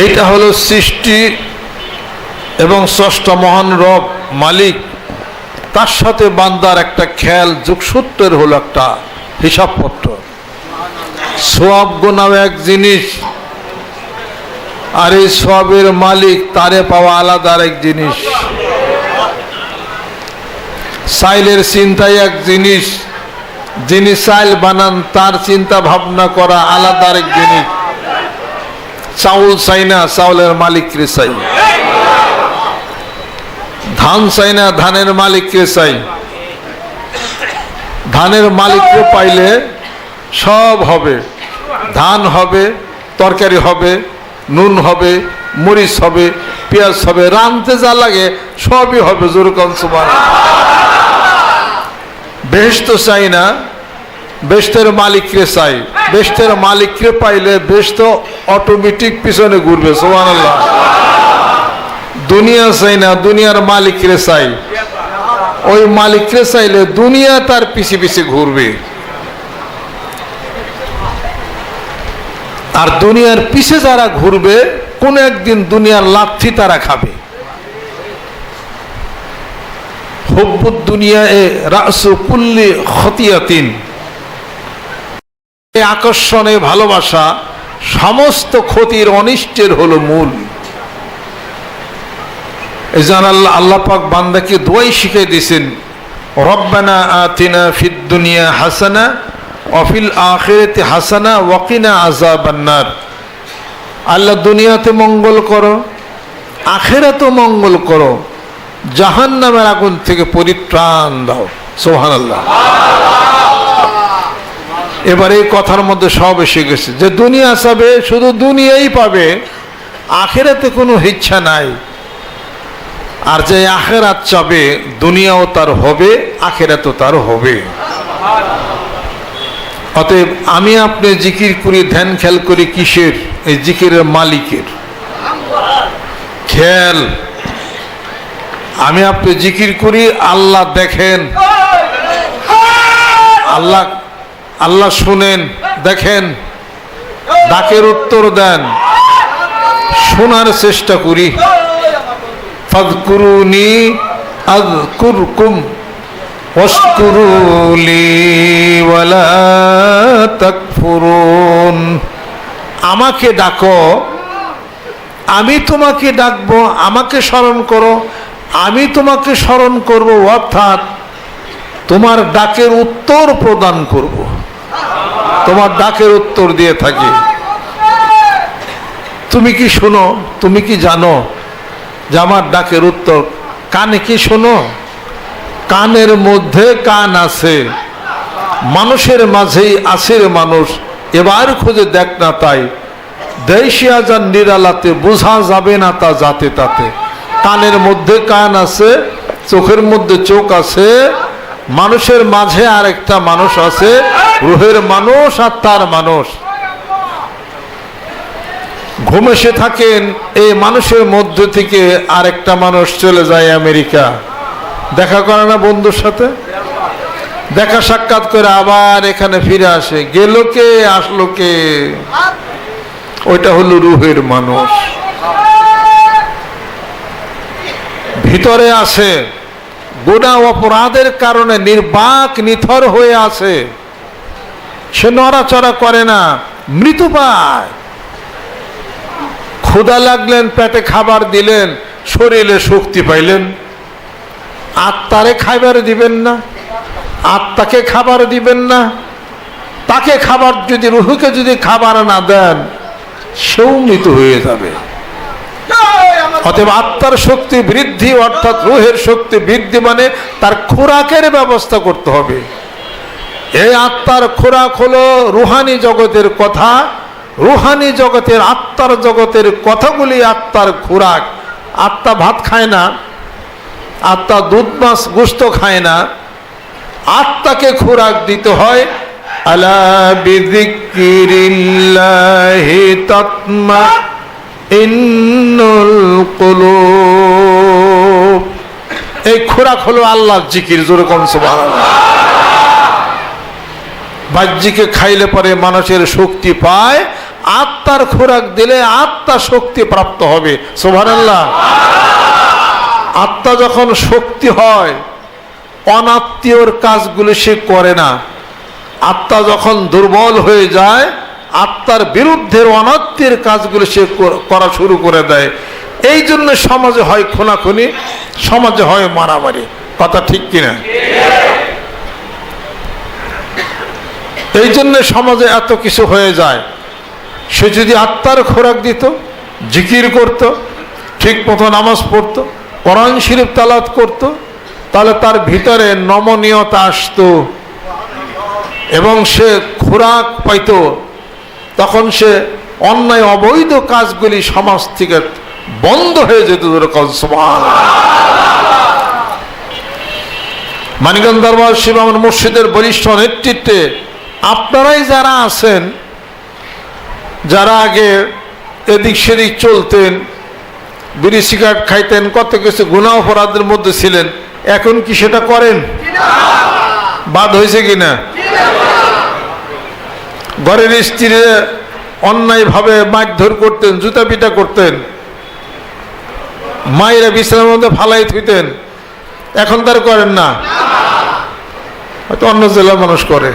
এইটা হলো সৃষ্টি এবং ষষ্ঠ মহান রব মালিক। তার সাথে বান্দার একটা খেয়াল, যুগসূত্রের হলো একটা হিসাবপত্র। সোয়াব গোনাও এক জিনিস, আর এই সবের মালিক তারে পাওয়া আলাদা এক জিনিস। সাইলের চিন্তাই এক জিনিস, যিনি সাইল বানান তার চিন্তা ভাবনা করা আলাদা আরেক জিনিস। চাউল চাই না, চাউলের মালিককে চাই। ধান চাই না, ধানের মালিককে চাই। ধানের মালিককে পাইলে সব হবে। ধান হবে, তরকারি হবে, নুন হবে, মরিচ হবে, পেঁয়াজ হবে, রানতে যা লাগে সবই হবে যেরকম সমান বেহেস্ত চাই না বেস্তের মালিককে চাই? বেস্তের মালিককে পাইলে বেস্ত অটোমেটিক পিছনে ঘুরবে সোমান দুনিয়া চাই না, দুনিয়ার মালিকরে চাই। ওই মালিকরে চাইলে দুনিয়া তার পিছে পিছে ঘুরবে। আর দুনিয়ার পিছে যারা ঘুরবে, কোন একদিন দুনিয়ার লাথি তারা খাবে। হব্বুদ দুনিয়া এ রাসু কুল্লি খতিয়াতিন। আকর্ষণে ভালোবাসা সমস্ত ক্ষতির অনিষ্টের হলো মূল। আল্লাহ আল্লাহ বান্দাকে দোয়াই রব্বানা আতিনা ফিদ দুনিয়া হাসানা অফিল হাসানা ওয়াকিনা আল্লাহ দুনিয়াতে মঙ্গল করো, আখেরাতে মঙ্গল করো, জাহান্নামের আগুন থেকে পরিত্রাণ দাও। সুবহানাল্লাহ। এবার এই কথার মধ্যে সব এসে গেছে। যে দুনিয়া চাবে, শুধু দুনিয়াই পাবে, আখেরাতে কোনো ইচ্ছা নাই। আর যে আখেরাত চাবে, দুনিয়াও তার হবে, আখেরাতও তার হবে। অতএব আমি আপনি জিকির করি, ধ্যান খেয়াল করি কিসের? এই জিকিরের মালিকের। খেয়াল। আমি আপনি জিকির করি, আল্লাহ দেখেন। আল্লাহ আল্লাহ শুনেন, দেখেন, ডাকের উত্তর দেন, শোনার চেষ্টা করি। ফাদকুরুনি আমাকে ডাকো, আমি তোমাকে ডাকবো, আমাকে স্মরণ করো, আমি তোমাকে স্মরণ করব, অর্থাৎ তোমার ডাকের উত্তর প্রদান করব। তোমার ডাকের উত্তর দিয়ে থাকি। তুমি কি শোনো? তুমি কি জানো যে আমার ডাকের উত্তর? কানে কি শোনো? কানের মধ্যে কান আছে। মানুষের মাঝেই আছে মানুষ। এবার খুঁজে দেখ না তাই। দেশিয়া আজান নিরালাতে বোঝা যাবে না তা যাতে তাতে। কানের মধ্যে কান আছে, চোখের মধ্যে চোখ আছে মানুষের মাঝে আর একটা মানুষ আছে, রুহের মানুষ আর তার মানুষ। ঘুমেসে থাকেন, এই মানুষের মধ্য থেকে আরেকটা মানুষ চলে যায় আমেরিকা। দেখা করে না বন্ধুর সাথে? দেখা সাক্ষাৎ করে আবার এখানে ফিরে আসে। গেল কে? আসলো কে? ওইটা হলো রুহের মানুষ। ভিতরে আছে গুণা অপরাধের কারণে নির্বাক, নিথর হয়ে আছে। সে নড়াচড়া করে না মৃত পায়। ক্ষুদা লাগলেন, পেটে খাবার দিলেন, শরীরে শক্তি পাইলেন। আত্মারে খাবার দিবেন না, আত্মাকে খাবার দিবেন না। তাকে খাবার যদি, রুহুকে যদি খাবার না দেন, সেও মৃত হয়ে যাবে। অতএব আত্মার শক্তি বৃদ্ধি, অর্থাৎ রুহের শক্তি বৃদ্ধি মানে তার খোরাকের ব্যবস্থা করতে হবে। এই আত্মার খোরাক হলো রুহানি জগতের কথা। রুহানি জগতের, আত্মার জগতের কথাগুলি আত্মার খোরাক। আত্মা ভাত খায় না, আত্মা দুধ, মাছ গোস্ত খায় না। আত্মাকে খোরাক দিতে হয়। আলা বিদিকিরিল্লাহি তাতমা। এই খোরাক হলো আল্লাহর জিকির যেরকম সুবহানাল্লাহ। বাহ্যিকে খাইলে পরে মানুষের শক্তি পায়, আত্মার খোরাক দিলে আত্মা শক্তি প্রাপ্ত হবে সোভানাল্লাহ আত্মা যখন শক্তি হয়, অনাত্মীয়র কাজগুলো সে করে না। আত্মা যখন দুর্বল হয়ে যায় আত্মার বিরুদ্ধের অনাত্মীয় কাজগুলো সে করা শুরু করে দেয়। এই জন্য সমাজে হয় খুনাখুনি, সমাজে হয় মারামারি। কথা ঠিক কিনা? এই জন্য সমাজে এত কিছু হয়ে যায়। সে যদি আত্মার খোরাক দিত, জিকির করত, ঠিক মতো নামাজ পড়তো, কোরআন শরীফ তালাত করত, তাহলে তার ভিতরে নমনীয়তা আসতো এবং সে খোরাক পাইত। তখন সে অন্যায় অবৈধ কাজগুলি সমাজ থেকে বন্ধ হয়ে যেত মানিকগঞ্জ দরবার শিবামন মসজিদের বরিষ্ঠ নেতৃত্বে আপনারাই যারা আছেন, যারা আগে এদিক সেদিক চলতেন, বিড়ি সিগারেট খাইতেন, কত কিছু গুণা অপরাধের মধ্যে ছিলেন, এখন কি সেটা করেন? বাদ হয়েছে কিনা? ঘরের স্ত্রীরা অন্যায়ভাবে মারধর করতেন জুতা পিটা করতেন, মায়েরা বিশ্রামের মধ্যে ফালাই থুইতেন। এখন তার করেন না। হয়তো অন্য জেলার মানুষ করে।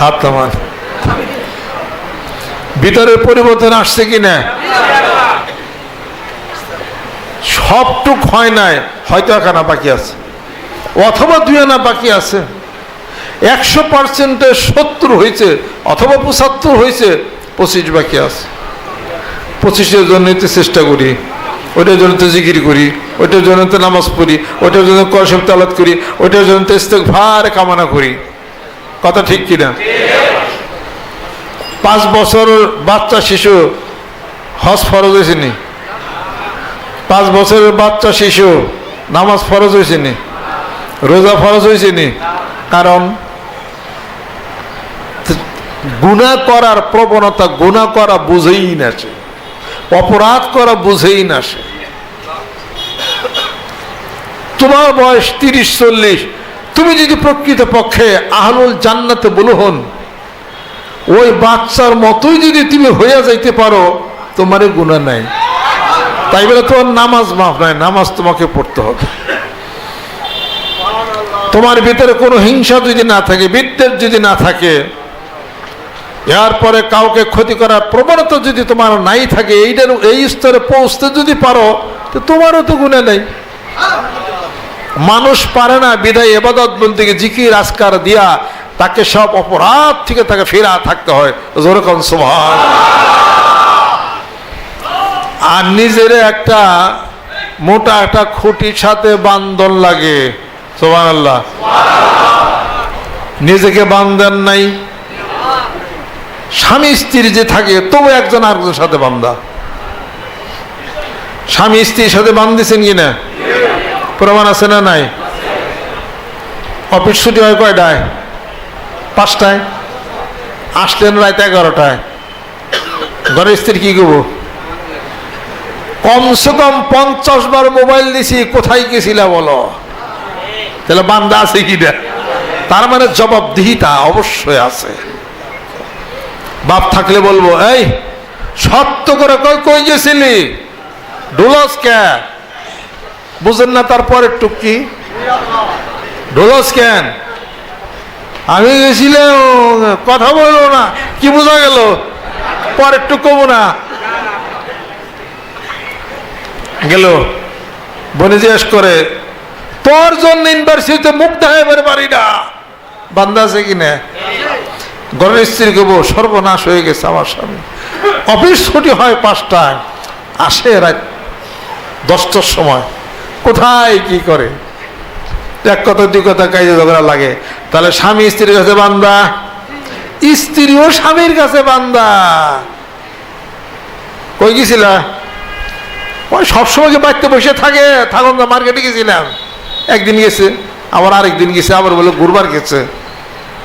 হাত থামান ভিতরের পরিবর্তন আসছে কি না? সবটুক হয় নাই, হয়তো একানা বাকি আছে। অথবা দুই আনা বাকি আছে। একশো পার্সেন্টে সত্তর হয়েছে অথবা পঁচাত্তর হয়েছে, পঁচিশ বাকি আছে। পঁচিশের জন্য চেষ্টা করি, ওইটার জন্য তো জিকির করি, ওইটার জন্য তো নামাজ পড়ি, ওইটার জন্য কসব তালাত করি, ওইটার জন্য তো ইস্তেক ভার কামনা করি। কথা ঠিক কিনা? পাঁচ বছর বাচ্চা শিশু হজ ফরজ হয়েছে নি? পাঁচ বছরের বাচ্চা শিশু নামাজ ফরজ হয়েছে নি? রোজা ফরজ হয়েছে নি? কারণ গুণা করার প্রবণতা গুণা করা বুঝেই না সে। অপরাধ করা বুঝেই না সে। তোমার বয়স তিরিশ, চল্লিশ, তুমি যদি প্রকৃত পক্ষে আহলুল জান্নাতে বলো হন, ওই বাচ্চার মতোই যদি তুমি হইয়া যাইতে পারো, তোমার গুণা নাই। তাই বলে তোমার নামাজ মাফ নাই, নামাজ তোমাকে পড়তে হবে। তোমার ভিতরে কোনো হিংসা যদি না থাকে, বিদ্বেষ যদি না থাকে এরপরে কাউকে ক্ষতি করার প্রবণতা যদি তোমার নাই থাকে এইটার এই স্তরে পৌঁছতে যদি পারো, তো তোমারও তো গুণে নেই। মানুষ পারে না বিদায় এবাদত বলতে জিকির আসকার দিয়া তাকে সব অপরাধ থেকে তাকে ফেরা থাকতে হয়। যেরকম সোভান আর নিজের একটা মোটা একটা খুঁটির সাথে বান্ধন লাগে। সোভান নিজেকে বান্ধন নাই। স্বামী স্ত্রী যে থাকে, তবু একজন আরেকজনের সাথে বান্ধা স্বামী স্ত্রীর সাথে বান্ধিছেন কিনা প্রমাণ আছে না নাই? অফিস ছুটি হয় কয়টায়? পাঁচটায়? আসলেন রাত এগারোটায়। ঘরের স্ত্রী কি করব? কমসে কম পঞ্চাশ বার মোবাইল দিছি, কোথায় গেছিলা বলো? তাহলে বান্দা আছে কি কিনা তার মানে জবাবদিহিতা অবশ্যই আছে। বাপ থাকলে বলব, এই সত্য করে কই কই গেছিলি? ডুলস কে? বুঝেন না তারপরে টুকি ডোলস কেন? আমি গেছিলাম কথা বলল না। কি বোঝা গেল? পরে একটু কমো না। গেল। বনে জিজ্ঞেস করে, তোর জন্য ইউনিভার্সিটিতে মুখ দেখাই পারে বান্দা আছে কিনা? ঘরের স্ত্রী কেবো সর্বনাশ হয়ে গেছে আমার স্বামী। অফিস ছুটি হয় পাঁচটায়, আসে রাত দশটার সময়। কোথায় কি করে? এক কথা, দুই কথা কাজে ঝগড়া লাগে। তাহলে স্বামী স্ত্রীর কাছে বান্দা, স্ত্রীও স্বামীর কাছে বান্দা। কই গেছিলা? ওই সবসময় বাড়িতে বসে থাকে? থাকুন না মার্কেটে গেছিলাম। একদিন গেছে, আবার আরেকদিন গেছে, আবার বলে ঘুরবার গেছে।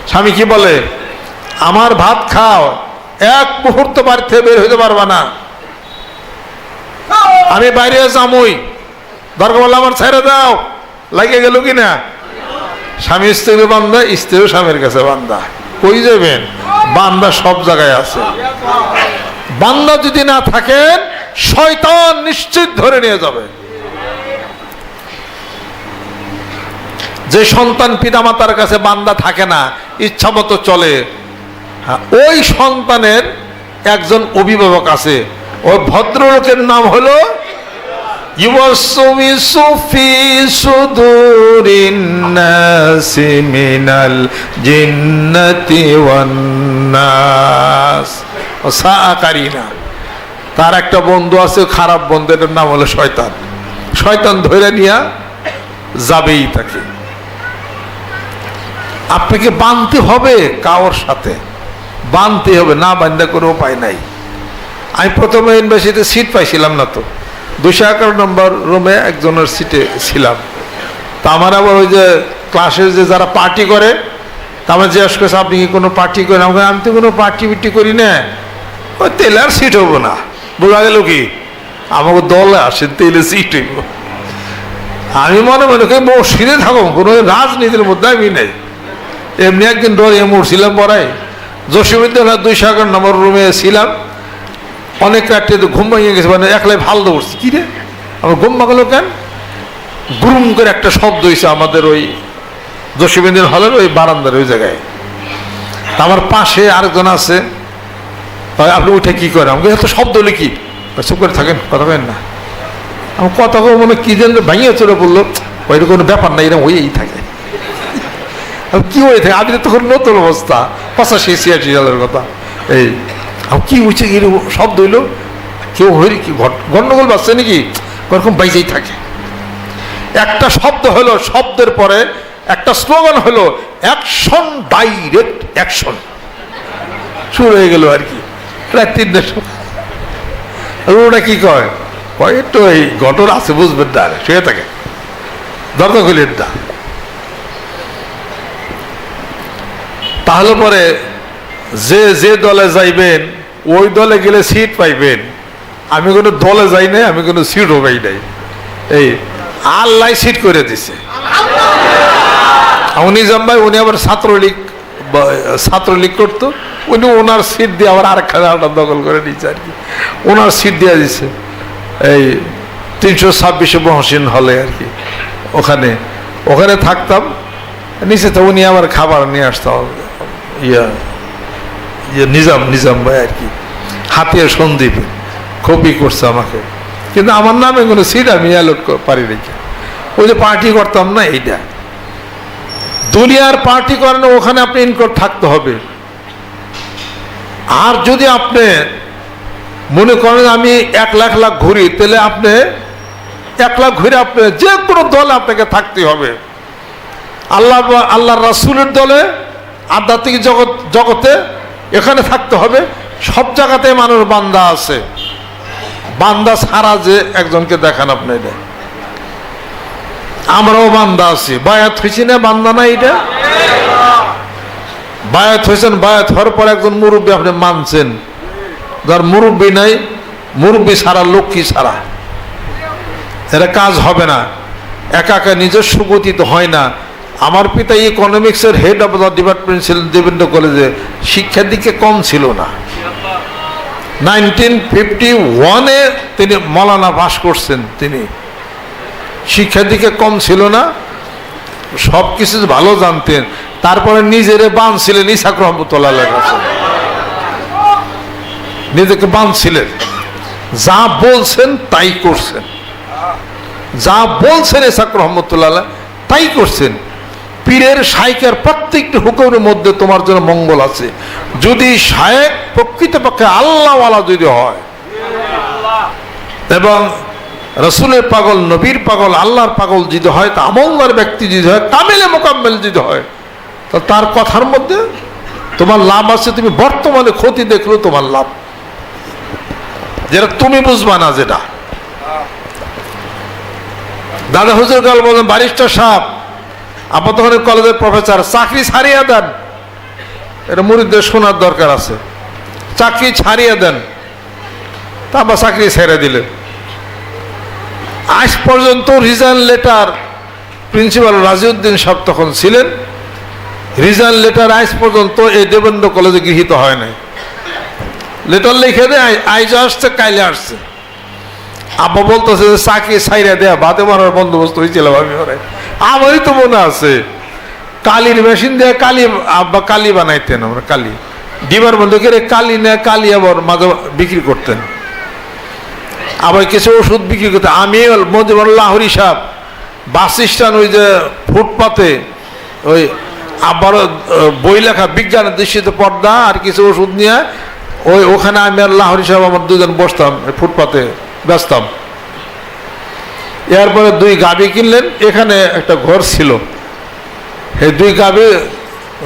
স্বামী কি বলে? আমার ভাত খাও। এক মুহূর্ত বাড়িতে বের হইতে পারবা না। আমি বাইরে যামই। দরকার বললে আমার ছেড়ে দাও। লাগিয়ে গেল কি না স্বামী স্ত্রী বান্দা স্ত্রীও স্বামীর কাছে বান্দা কই যাবেন? বান্দা সব জায়গায় আছে। বান্দা যদি না থাকেন শয়তান নিশ্চিত ধরে নিয়ে যাবে। যে সন্তান পিতামাতার কাছে বান্দা থাকে না, ইচ্ছা মতো চলে। ওই সন্তানের একজন অভিভাবক আছে। ওই ভদ্রলোকের নাম হলো তার একটা বন্ধু আছে, খারাপ বন্ধুটার নাম হলো শয়তান। শয়তান ধরে নিয়া যাবেই তাকে। আপনাকে বানতে হবে কাওর সাথে। বানতে হবে না বান্ধা কোনো উপায় নাই। আমি প্রথমে ইউনিভার্সিটিতে সিট পাইছিলাম না তো। দুশো এগারো নম্বর রুমে একজনের সিটে ছিলাম। তা আমার আবার ওই যে ক্লাসের যে যারা পার্টি করে তা আমার জিজ্ঞেস করছে আপনি কি কোনো পার্টি করেন? আমি বললাম, আমি তো কোনো পার্টি বিটি করি না। ওই তেলে আর সিট হব না। বোঝা গেল কি? আমাকে দলে আসেন তেলে সিট হইব। আমি মনে মনে করি মসজিদে থাকো কোনো রাজনীতির মধ্যে আমি নেই। এমনি একদিন ডরে মরছিলাম পড়াই জসীবিদ্যালয় দুইশো এগারো নম্বর রুমে ছিলাম। অনেক রাত্রে তো ঘুম ভেঙে গেছে মানে একলাই ভালো দৌড়ছি কী রে? আমার ঘুম ভাগলো কেন? গুরুম করে একটা শব্দ হয়েছে আমাদের ওই জসীবিদ্দিন হলের ওই বারান্দার ওই জায়গায়। তা আমার পাশে আরেকজন আছে। আপনি উঠে কী করেন? আমাকে এত শব্দ হলে কি? চুপ করে থাকেন, কথা কেন না। আমার কথা মনে কি যেন ভাঙিয়ে চলে বলল ওইটা কোনো ব্যাপার না এরকম হয়েই থাকে। আর কি হয়ে থাকে আমি তো তখন নতুন অবস্থা। পঁচাশি ছিয়াশি সালের কথা। এই, আর কি হয়েছে এরকম শব্দ হইল? কেউ হইল কি গন্ডগোল বাজছে নাকি? ওরকম বাইজেই থাকে। একটা শব্দ হলো, শব্দের পরে একটা স্লোগান হলো, অ্যাকশন ডাইরেক্ট অ্যাকশন। শুরু হয়ে গেল আর কি। প্রায় সময় আর ওটা কি কয়? কয় একটু এই ঘটনা আছে, বুঝবেন না শুয়ে থাকে। দরজা খুলেন না। তাহলে পরে যে যে দলে যাইবেন ওই দলে গেলে সিট পাইবেন। আমি কোনো দলে যাই নাই আমি কোনো সিটও পাই নাই। এই আল্লাহ সিট করে দিছে। উনি জাম্বাই উনি আবার ছাত্রলীগ ছাত্রলীগ করতো। উনি ওনার সিট দিয়ে আবার আরেকখানে আলাদা দখল করে নিয়েছে আর কি। ওনার সিট দিয়ে দিছে। এই তিনশো ছাব্বিশে মহসিন হলে আর কি। ওখানে ওখানে থাকতাম। নিচে তো উনি আবার খাবার নিয়ে আসতাম ইয়া ইয়ে নিজাম নিজাম ভাই আর কি। হাতে সন্দীপ খুবই করছে আমাকে। কিন্তু আমার নামে কোনো সিট আমি অ্যালোট পারি রেখে ওই যে পার্টি করতাম না এইটা। দুনিয়ার পার্টি করেন, ওখানে আপনি ইনকোর থাকতে হবে। আর যদি আপনি মনে করেন আমি এক লাখ লাখ ঘুরি, তাহলে আপনি এক লাখ ঘুরে আপনি যে কোনো দলে আপনাকে থাকতে হবে। আল্লাহ আল্লাহ রাসুলের দলে আধ্যাত্মিক জগৎ, জগতে এখানে থাকতে হবে। সব জায়গাতে মানুষ বান্দা আছে। বান্দা ছাড়া যে একজনকে দেখান আপনি এটা। আমরাও বান্দা আছি। বায়াত হয়েছি না বান্দা না এটা? বায়াত হয়েছেন, বায়াত হওয়ার পর একজন মুরব্বী আপনি মানছেন। যার মুরব্বী নাই, মুরব্বী ছাড়া, লক্ষ্মী ছাড়া। এটা কাজ হবে না। একা একা নিজস্ব গতিতে হয় না। আমার পিতা ইকোনমিক্সের হেড অফ দ্য ডিপার্টমেন্ট ছিলেন দেবেন্দ্র কলেজে। শিক্ষার দিকে কম ছিল না। নাইনটিন ফিফটি ওয়ানে তিনি মলানা পাস করছেন তিনি। শিক্ষার দিকে কম ছিল না। সব কিছু ভালো জানতেন। তারপরে নিজেরে বাঁধছিলেন ইসাক রহমতুল্লাহ কাছে। নিজেকে বাঁধছিলেন যা বলছেন তাই করছেন। যা বলছেন ইসাক রহমতুল্লাহ তাই করছেন। পীরের শাইকের প্রত্যেকটি হুকুমের মধ্যে তোমার জন্য মঙ্গল আছে। যদি শায়েক প্রকৃতপক্ষে আল্লাহওয়ালা যদি হয়, এবং রসুলের পাগল, নবীর পাগল, আল্লাহর পাগল যদি হয়, তা আমলদার ব্যক্তি যদি হয়, কামেলে মোকাম্মেল যদি হয়, তা তার কথার মধ্যে তোমার লাভ আছে। তুমি বর্তমানে ক্ষতি দেখলেও তোমার লাভ। যেটা তুমি বুঝবা না, যেটা। দাদা হুজুর কাল বলেন, বারিস্টার সাহেব আপাতত কলেজের প্রফেসর, চাকরি ছাড়িয়ে দেন। এটা মুরিদদের শোনার দরকার আছে। চাকরি ছাড়িয়ে দেন। তা আবার চাকরি ছেড়ে দিলেন। আজ পর্যন্ত রিজাইন লেটার প্রিন্সিপাল রাজিউদ্দিন সাহেব তখন ছিলেন। রিজাইন লেটার আজ পর্যন্ত এই দেবেন্দ্র কলেজে গৃহীত হয় নাই। লেটার লিখে দেয় আইজ আসছে, কাইলে আসছে। আব্বা বলতেছে যে, চাকি সাইরা দেয়া বাতে মারার বন্দোবস্ত হয়েছিল আমি ওরে আমারই তো মনে আছে, কালির মেশিন দিয়ে কালি, আব্বা কালি বানাইতেন আমরা, কালি। ডিবার বন্ধ করে কালি নেয় কালি আবার মাঝে বিক্রি করতেন। আবার কিছু ওষুধ বিক্রি করতে আমি মজিবুর লাহরি সাহ বাস স্ট্যান্ড ওই যে ফুটপাতে ওই আবারও বই লেখা বিজ্ঞানের দৃষ্টিতে পর্দা আর কিছু ওষুধ নিয়ে, ওই ওখানে আমি আর লাহরি সাহেব আমার দুজন বসতাম ফুটপাতে। ব্যস্তাম। এরপরে দুই গাবি কিনলেন, এখানে একটা ঘর ছিল। এই দুই গাবি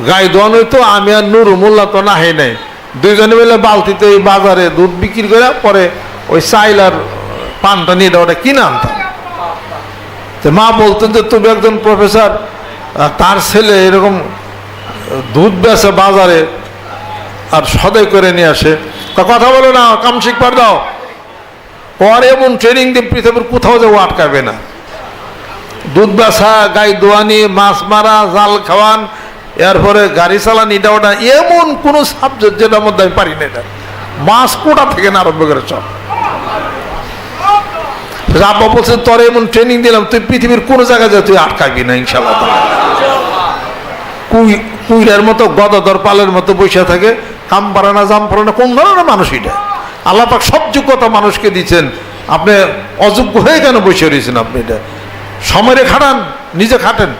গাই দোয়ান হইতো, আমি আর নুরু মোল্লা তো না হয় নাই। দুইজনে মিলে বালতিতে এই বাজারে দুধ বিক্রি করে পরে ওই চাইল আর পানটা নিয়ে ওটা কিনে আনতাম। তো মা বলতেন যে, তুমি একজন প্রফেসর তার ছেলে এরকম দুধ বেচে বাজারে আর সদাই করে নিয়ে আসে। তা কথা বলো না কাম শিখবার দাও। পরে এমন ট্রেনিং দিয়ে পৃথিবীর কোথাও যাব আটকাবে না। দুধ বেচা গাই দোয়ানি, মাছ মারা, জাল খাওয়ান, এরপরে গাড়ি চালান এটা ওটা, এমন কোনো সাবজেক্ট যেটার মধ্যে আমি পারি না এটা। মাছ কোটা থেকে না আরম্ভ করে সব আব্বা বলছে, তোর এমন ট্রেনিং দিলাম, তুই পৃথিবীর কোনো জায়গায় যা তুই আটকাবি না ইনশাল্লাহ কুই, কুইরের মতো গদাধর পালের মতো বসে থাকে, কাম পারে না, জাম পারে না, কোন ধরনের মানুষ এটা? আল্লাহ পাক সব যোগ্যতা মানুষকে দিচ্ছেন। আপনি অযোগ্য হয়ে কেন বসে রয়েছেন আপনি এটা? সময় খাটান নিজে খাটেন।